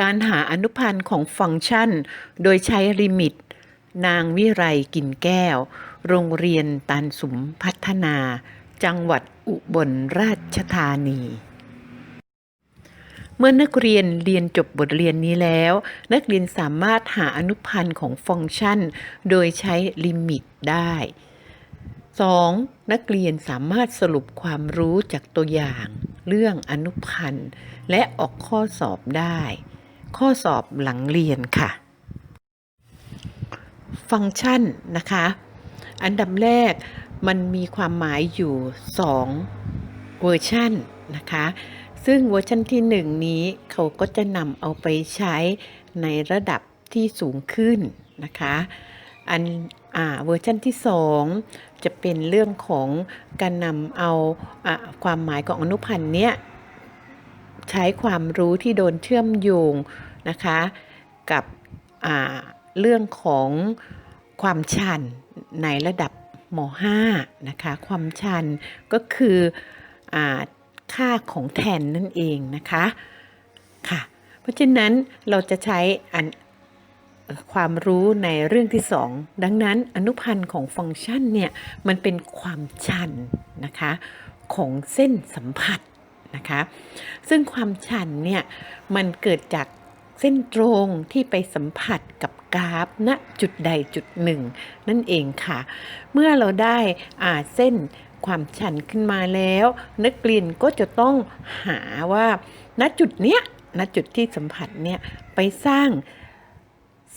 การหาอนุพันธ์ของฟังก์ชัน โดยใช้ลิมิต นางวิไรกินแก้ว โรงเรียนตันสุมพัฒนา จังหวัดอุบลราชธานี เมื่อนักเรียนเรียนจบบทเรียนนี้แล้ว นักเรียนสามารถหาอนุพันธ์ของฟังก์ชัน โดยใช้ลิมิตได้ 2. นักเรียนสามารถสรุปความรู้จากตัวอย่าง เรื่องอนุพันธ์ และออกข้อสอบได้ ข้อสอบหลังเรียนค่ะ ฟังก์ชันนะคะ อันดับแรกมันมีความหมายอยู่ 2 เวอร์ชันนะคะ ซึ่งเวอร์ชันที่ 1 นี้เขาก็จะนำเอาไปใช้ในระดับที่สูงขึ้นนะคะ อันอ่าเวอร์ชันที่ 2 จะเป็นเรื่องของการนำเอาอาความหมายของอนุพันธ์เนี้ยใช้ความรู้ที่โดนเชื่อมโยง นะคะ กับเรื่องของความชันในระดับม .5 นะคะ ความชันก็คืออค่าของแทนนั่นเองนะคะค่ะ เพราะฉะนั้นเราจะใช้อันความรู้ในเรื่องที่2ดังนั้นอนุพันธ์ของฟังก์ชันเนี่ยมันเป็นความชันนะคะของเส้นสัมผัสนะคะ ซึ่งความชันเนี่ยมันเกิดจาก เส้นตรงที่ไปสัมผัสกับกราฟณจุดใดจุดหนึ่ง นั่นเองค่ะ เมื่อเราได้อ่าเส้นความชันขึ้นมาแล้ว นักเรียนก็จะต้องหาว่าณจุดเนี้ยณจุดที่สัมผัสเนี่ยไปสร้าง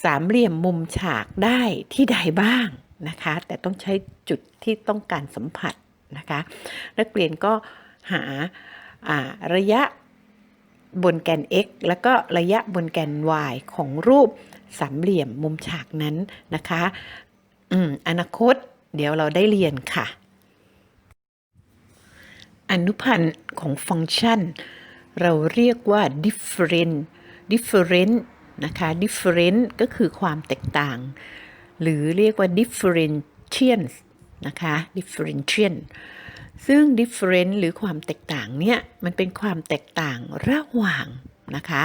สามเหลี่ยมมุมฉากได้ที่ใดบ้างนะคะ แต่ต้องใช้จุดที่ต้องการสัมผัสนะคะ นักเรียนก็หาาระยะ บนแกน x แล้วก็ระยะบนแกน y ของรูปสามเหลี่ยมมุมฉากนั้นนะคะอืมอนาคตเดี๋ยวเราได้เรียนค่ะ อนุพันธ์ของฟังก์ชัน เราเรียกว่า different different นะคะ different ก็คือความแตกต่าง หรือเรียกว่า differentiation นะคะ differentiation ซึ่ง different หรือความแตกต่างเนี่ย มันเป็นความแตกต่างระหว่างนะคะ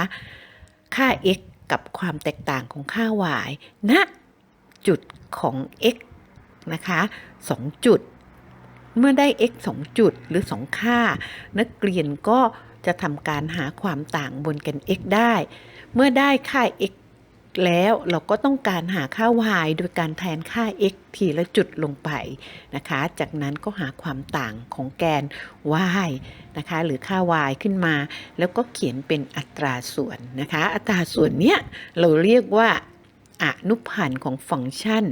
ค่า x กับความแตกต่างของค่า y ณจุดของ x นะคะ2จุด เมื่อได้ x 2 จุดหรือ 2 ค่า นักเรียนก็จะทำการหาความต่างบนแกน x ได้ เมื่อได้ค่า x แล้วเราก็ต้องการหาค่า y โดยการแทนค่า x ทีละจุดลงไปนะคะ จากนั้นก็หาความต่างของแกน y นะคะ หรือค่า y ขึ้นมา แล้วก็เขียนเป็นอัตราส่วนนะคะ อัตราส่วนเนี้ยเราเรียกว่าอนุพันธ์ของฟังก์ชัน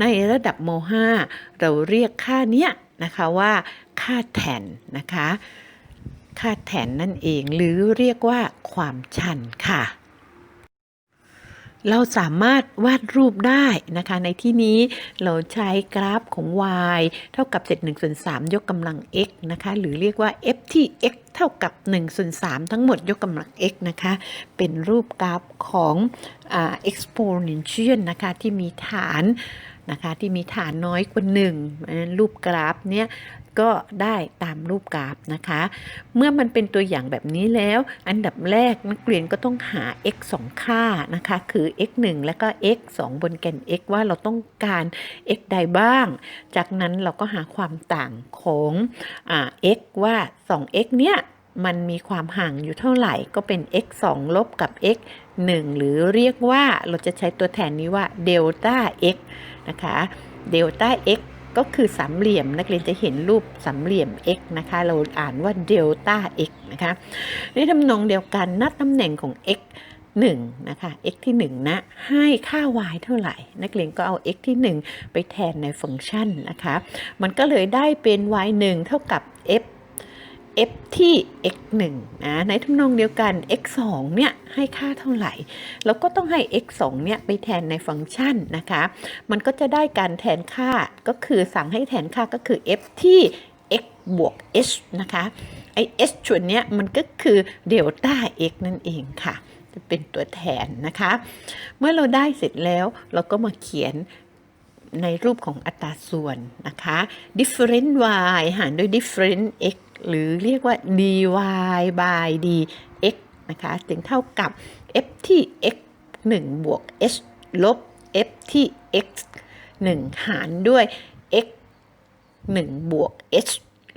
ในระดับโม .5 เราเรียกค่าเนี้ยนะคะว่าค่าแทนนะคะ ค่าแทนนั่นเองหรือเรียกว่าความชันค่ะ เราสามารถวาดรูปได้นะคะ ในที่นี้เราใช้กราฟของ y เท่ากับเศษ1ส่วน3ยกกำลัง x นะคะ หรือเรียกว่า f ที่ x เท่ากับ1ส่วน3ทั้งหมดยกกำลัง x นะคะ เป็นรูปกราฟของอ่า exponential นะคะ ที่มีฐานนะคะ ที่มีฐานน้อยกว่า1รูปกราฟเนี้ย ก็ได้ตามรูปกราฟนะคะ เมื่อมันเป็นตัวอย่างแบบนี้แล้ว อันดับแรกนักเรียนก็ต้องหา x 2 ค่านะคะ คือ x 1แล้วก็ x 2 บนแกน x ว่าเราต้องการ x ใดบ้าง จากนั้นเราก็หาความต่างของอ x ว่า 2x เนี้ยมันมีความห่างอยู่เท่าไหร่ก็เป็น x 2 ลบกับ x 1 หรือเรียกว่าเราจะใช้ตัวแทนนี้ว่าเดลต้า x นะคะเดลต้า x ก็คือสามเหลี่ยมนักเรียนจะเห็นรูปสามเหลี่ยม x นะคะ เราอ่านว่าเดลต้า x นะคะในทำนองเดียวกันนัดตำแหน่งของ x 1นะคะ x ที่1นะให้ค่า y เท่าไหร่ นักเรียนก็เอา x ที่ 1 ไปแทนในฟังก์ชันนะคะ มันก็เลยได้เป็น y 1เท่ากับ f f ที่ x 1นะในทำนองเดียวกัน x 2เนี่ยให้ค่าเท่าไหร่เราก็ต้องให้ x 2เนี่ยไปแทนในฟังก์ชันนะคะ มันก็จะได้การแทนค่าก็คือสั่งให้แทนค่าก็คือ f ที่ x บวก h นะคะไอ h ส่วนเนี้ยมันก็คือเดลต้า x นั่นเองค่ะ จะเป็นตัวแทนนะคะ เมื่อเราได้เสร็จแล้วเราก็มาเขียนในรูปของอัตราส่วนนะคะ different y หารด้วย different x หรือเรียกว่า dy by dx นะคะจึงเท่ากับ f ที่ x 1 บวก h ลบ f ที่ x 1 หารด้วย x 1 บวก h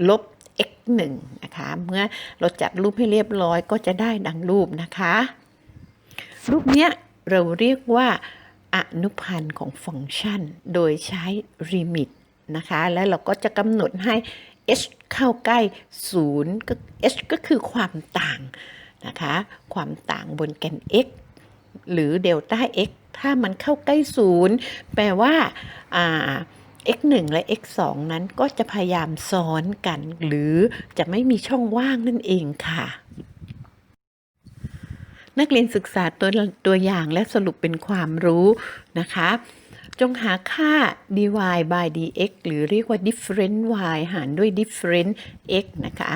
ลบ x 1นะคะ เมื่อเราจัดรูปให้เรียบร้อยก็จะได้ดังรูปนะคะ รูปเนี้ยเราเรียกว่าอนุพันธ์ของฟังก์ชัน โดยใช้ limit นะคะ แล้วเราก็จะกำหนดให้ h เข้าใกล้0ก็ h ก็คือความต่างนะคะ ความต่างบนแกน x หรือเดลต้า x ถ้ามันเข้าใกล้0แปลว่าอ่า x 1และ x 2นั้นก็จะพยายามซ้อนกัน หรือจะไม่มีช่องว่างนั่นเองค่ะ นักเรียนศึกษาตัวตัวอย่างและสรุปเป็นความรู้นะคะ จงหาค่า dy by dx หรือเรียกว่า different y หารด้วย different x นะคะ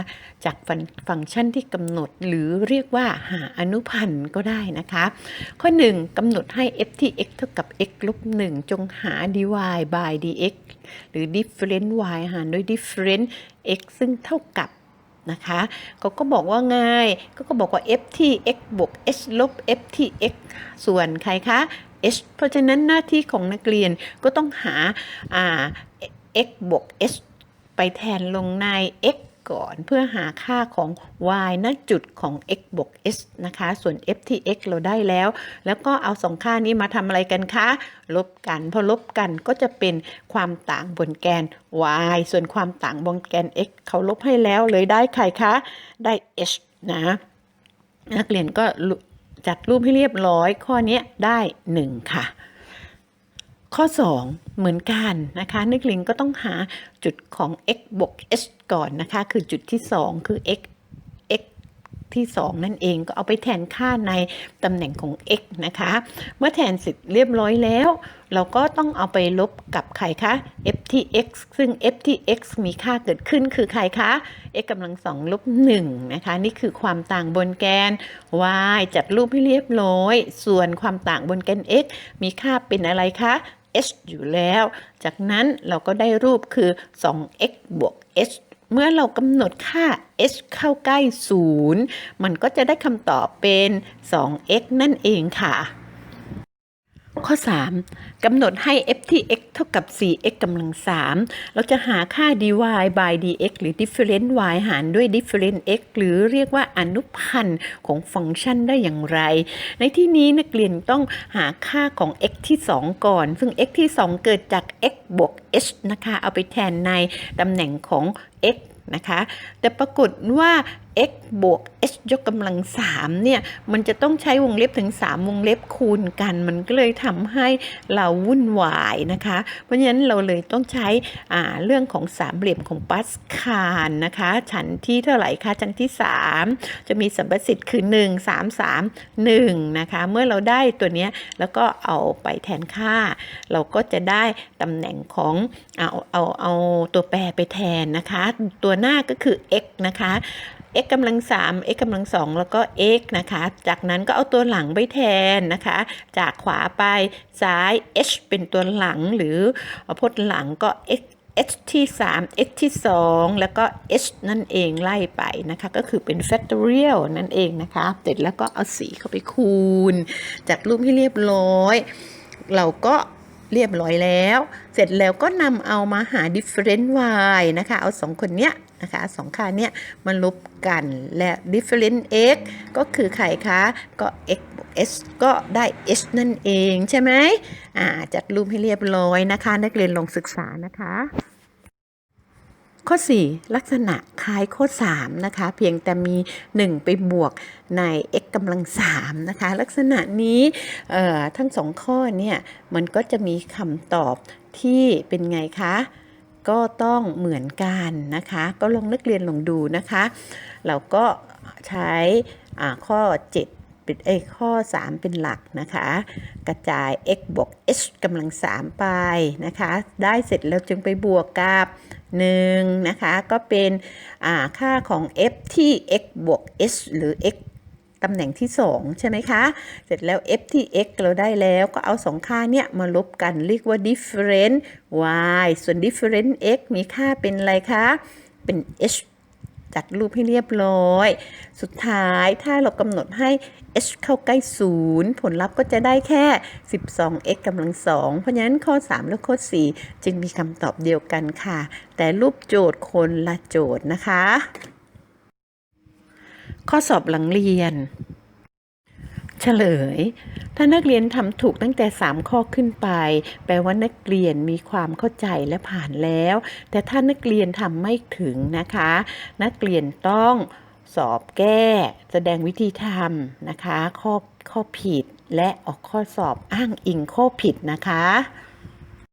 จากฟังฟงก์ชันที่กำหนดหรือเรียกว่าหาอนุพันธ์ก็ได้นะคะ ข้อ1กำหนดให้ f ที่ x เท่ากับ x ลบ1จงหา dy by dx หรือ different y หารด้วย different x ซึ่งเท่ากับนะคะเขาก็บอกว่าไงก็ก็บอกว่า f ที่ x บวก h ลบ f ที่ x ส่วนใครคะ h เพราะฉะนั้นหน้าที่ของนักเรียนก็ต้องหาา x บวก h ไปแทนลงใน x ก่อนเพื่อหาค่าของ y ณจุดของ x บวก h นะคะ ส่วน f ที่ x เราได้แล้ว แล้วก็เอาสองค่านี้มาทำอะไรกันคะ ลบกัน พอลบกันก็จะเป็นความต่างบนแกน y ส่วนความต่างบนแกน x เขาลบให้แล้วเลยได้ใครคะ ได้ h นะ นักเรียนก็ จัดรูปให้เรียบร้อย ข้อนี้ได้ 1 ค่ะ ข้อ 2 เหมือนกันนะคะนักเรียนก็ต้องหาจุดของ x บวก h ก่อนนะคะ คือจุดที่ 2 คือ x x ที่ 2 นั่นเองก็เอาไปแทนค่าในตำแหน่งของ x นะคะ เมื่อแทนเสร็จเรียบร้อยแล้ว เราก็ต้องเอาไปลบกับใครคะ f ที่ x ซึ่ง f ที่ x มีค่าเกิดขึ้นคือใครคะ x กำลังสองลบ1นะคะ นี่คือความต่างบนแกน y จัดรูปให้เรียบร้อย ส่วนความต่างบนแกน x มีค่าเป็นอะไรคะ h อยู่แล้ว จากนั้นเราก็ได้รูปคือ 2x บวก h เมื่อเรากำหนดค่า h เข้าใกล้ 0 มันก็จะได้คำตอบเป็น 2x นั่นเองค่ะ ข้อ 3กำหนดให้ f ที่ x เท่ากับ 4x กำลัง 3 เราจะหาค่า dy by dx หรือ different y หารด้วย different x หรือเรียกว่าอนุพันธ์ของฟังก์ชันได้อย่างไร ในที่นี้นักเรียนต้องหาค่าของ x ที่ 2 ก่อน ซึ่ง x ที่ 2 เกิดจาก x บวก h นะคะ เอาไปแทนในตำแหน่งของ x นะคะ แต่ปรากฏว่า x บวก h ยกกำลัง3เนี่ยมันจะต้องใช้วงเล็บถึง 3 วงเล็บคูณกัน มันก็เลยทำให้เราวุ่นวายนะคะ เพราะฉะนั้นเราเลยต้องใช้เรื่องของสามเหลี่ยมของปัสคาลนะคะ ชั้นที่เท่าไหร่คะชั้นที่ 3 จะมีสัมประสิทธิ์คือ 1 3 3 1นะคะเมื่อเราได้ตัวนี้แล้วก็เอาไปแทนค่า เราก็จะได้ตำแหน่งของเอาเอาเอาตัวแปรไปแทนนะคะ ตัวหน้าก็คือ x นะคะ x กำลัง3 x กำลัง2แล้วก็ x นะคะ จากนั้นก็เอาตัวหลังไปแทนนะคะ จากขวาไปซ้าย h เป็นตัวหลังหรือพจน์หลังก็ x h ที่ 3 h ที่ 2 แล้วก็ h นั่นเองไล่ไปนะคะ ก็คือเป็น factorial นั่นเองนะคะ เสร็จแล้วก็เอาสีเข้าไปคูณ จัดรูปให้เรียบร้อย เราก็เรียบร้อยแล้ว เสร็จแล้วก็นำเอามาหา different y นะคะ เอาสองคนเนี้ย นะคะสองค่าเนี้ยมาลบกันและ different x ก็คือใครคะก็ x บวก s ก็ได้ h นั่นเองใช่ไหมอ่าจัดรูปให้เรียบร้อยนะคะ นักเรียนลองศึกษานะคะ ข้อ 4 ลักษณะคล้ายข้อ 3 นะคะ เพียงแต่มี 1 ไปบวกใน x กำลัง 3 นะคะ ลักษณะนี้เอ่อทั้งสองข้อเนี่ย มันก็จะมีคำตอบที่เป็นไงคะ ก็ต้องเหมือนกันนะคะ ก็ลองนักเรียนลองดูนะคะ เราก็ใช้ข้อ 7เป็นเอยข้อ 3 เป็นหลักนะคะ กระจาย x บวก h กำลัง 3 ไปนะคะ ได้เสร็จแล้วจึงไปบวกกับ 1 นะคะ ก็เป็นค่าของ f ที่ x บวก h หรือ x ตำแหน่งที่ 2 ใช่ไหมคะ เสร็จแล้ว f ที่ x เราได้แล้วก็เอา 2 ค่าเนี่ยมาลบกันเรียกว่า different y ส่วน different x มีค่าเป็นอะไรคะ เป็น h จัดรูปให้เรียบร้อย สุดท้ายถ้าเรากำหนดให้ h เข้าใกล้ 0 ผลลัพธ์ก็จะได้แค่ 12x กำลังสองเพราะฉะนั้นข้อ 3 และข้อ 4 จึงมีคำตอบเดียวกันค่ะ แต่รูปโจทย์คนละโจทย์นะคะ ข้อสอบหลังเรียน เฉลย ถ้านักเรียนทำถูกตั้งแต่ 3 ข้อขึ้นไป แปลว่านักเรียนมีความเข้าใจและผ่านแล้ว แต่ถ้านักเรียนทำไม่ถึงนะคะ นักเรียนต้องสอบแก้ แสดงวิธีทำนะคะ ข้อข้อผิดและออกข้อสอบอ้างอิงข้อผิดนะคะ